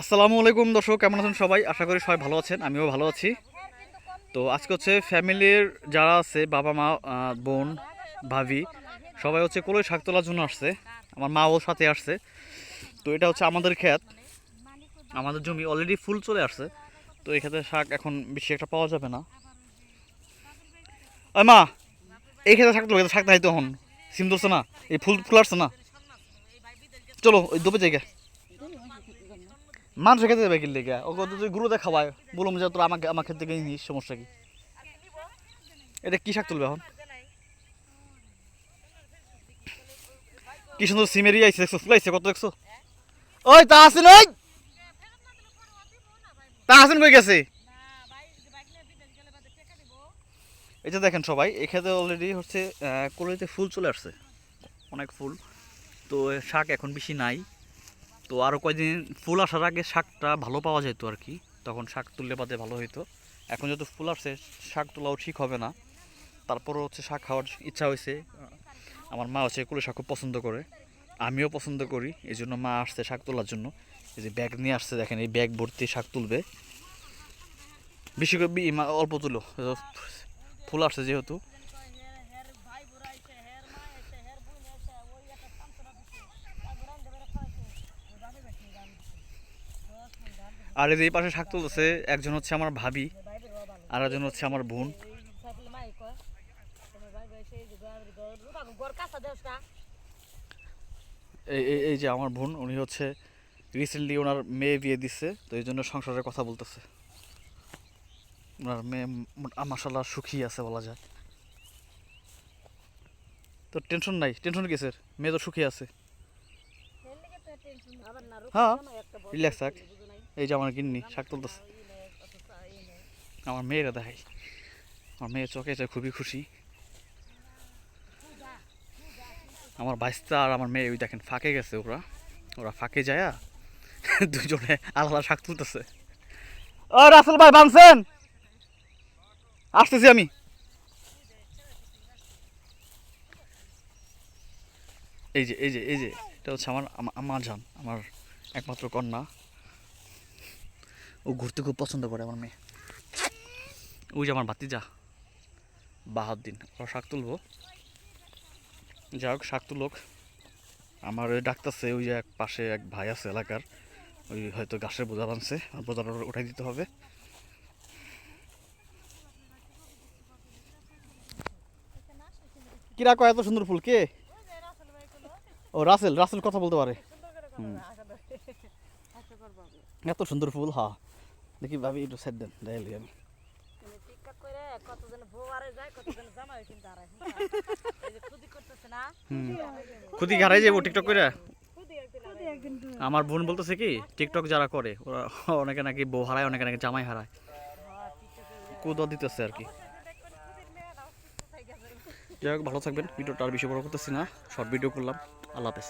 আসসালামু আলাইকুম দর্শক, কেমন আছেন সবাই? আশা করি সবাই ভালো আছেন, আমিও ভালো আছি। তো আজকে হচ্ছে ফ্যামিলির যারা আছে, বাবা মা বোন, ভাবি, সবাই হচ্ছে কলই শাক তোলার জন্য আসছে। আমার মাও সাথে আসছে। তো এটা হচ্ছে আমাদের ক্ষেত। আমাদের জমি অলরেডি ফুল চলে আসছে। তো এই ক্ষেতে শাক এখন বেশি একটা পাওয়া যাবে না। ওই মা, এই ক্ষেতে শাক তোলা শাক নাই তো এখন সিম ধরছে না, এই ফুল ফুল আসছে না। চলো, ওই দোপে জায়গা মানুষ খেতে দেবে কিনলে গা ওকে তুই গুরুতে খাওয়ায়। বললাম যে তোর আমাকে আমার খেতে গিয়ে নিস, সমস্যা কি? এটা কি শাক তুলবে এখন? কি সুন্দর সিমেরি আইছে, দেখছ? ফুলাইছে কত দেখছ? ওই তা আসেন ওই! তা আসেন কই গেছে? এই যে দেখেন সবাই, এখানে অলরেডি হচ্ছে কলিতে ফুল চলে আসছে। অনেক ফুল। তো শাক এখন বেশি নাই। তো আরও কয়েকদিন ফুল আসার আগে শাকটা ভালো পাওয়া যেত আর কি, তখন শাক তুললে পাতে ভালো হইতো। এখন যেহেতু ফুল আসছে, শাক তোলাও ঠিক হবে না। তারপরও হচ্ছে শাক খাওয়ার ইচ্ছা হয়েছে আমার মা হচ্ছে কুলে শাক খুব পছন্দ করে, আমিও পছন্দ করি এই জন্য মা আসছে শাক তোলার জন্য। এই যে ব্যাগ নিয়ে আসছে, দেখেন এই ব্যাগ ভর্তি শাক তুলবে। বেশি করে অল্প তুলো, ফুল আসছে যেহেতু। আর এই যে পাশে শাক তুলতেছে একজন হচ্ছে আমার ভাবি আর একজন হচ্ছে আমার বোন। এই যে আমার বোন উনি হচ্ছে রিসেন্টলি ওনার মেয়ে বিয়ে দিচ্ছে তো এই জন্য সংসারের কথা বলতেছে। ওনার মেয়ে মাসাল্লাহ সুখী আছে বলা যায়। তো টেনশন নাই টেনশন কিসের মেয়ে তো সুখী আছে। হ্যাঁ। রিল্যাক্স থাক। এই যে আমার গিন্নি, শাক তুলতেছে। আমার মেয়েরা দেখাই। আমার মেয়ে চোখে চোখে খুবই খুশি। আমার বাইস্তা আর আমার মেয়ে, ওই দেখেন, ফাঁকে গেছে ওরা। ওরা ফাঁকে যায় দুজনে আলাদা শাক তুলতেছে। ও রাসেল ভাই, বানছেন? আসতেছি আমি। এই যে এই যে এই যে, এটা হচ্ছে আমার আমার জান, আমার একমাত্র কন্যা। ও ঘুরতে খুব পছন্দ করে আমার মেয়ে। ওই যে আমার ভাতিজা। বাহাদ্দিন ওরা শাক তুলবো। যাই হোক শাক তুলক। আমার ওই ডাক্তারছে ওই যে এক পাশে এক ভাই আছে এলাকার। ওই হয়তো গাছের বোঝা বানছে আর বোঝাটা উঠাই দিতে হবে। কিরা কয় এত সুন্দর ফুল কে? ও রাসেল রাসেল কথা বলতে পারে। হুম। এত সুন্দর ফুল হা। দেখি ভাবি একটু সেট দেন ডাইলি আমি। খুদি হারাই যাব টিকটক করে? আমার বোন বলতেছে কি টিকটক যারা করে ওরা অনেকে নাকি বউ হারায় অনেকে নাকি জামাই হারায়। কুদল দিতেছে আর কি। যাই হোক ভালো থাকবেন ভিডিওটা আর বেশি বড় করতেছি না। শর্ট ভিডিও করলাম। আল্লাহ হাফেজ।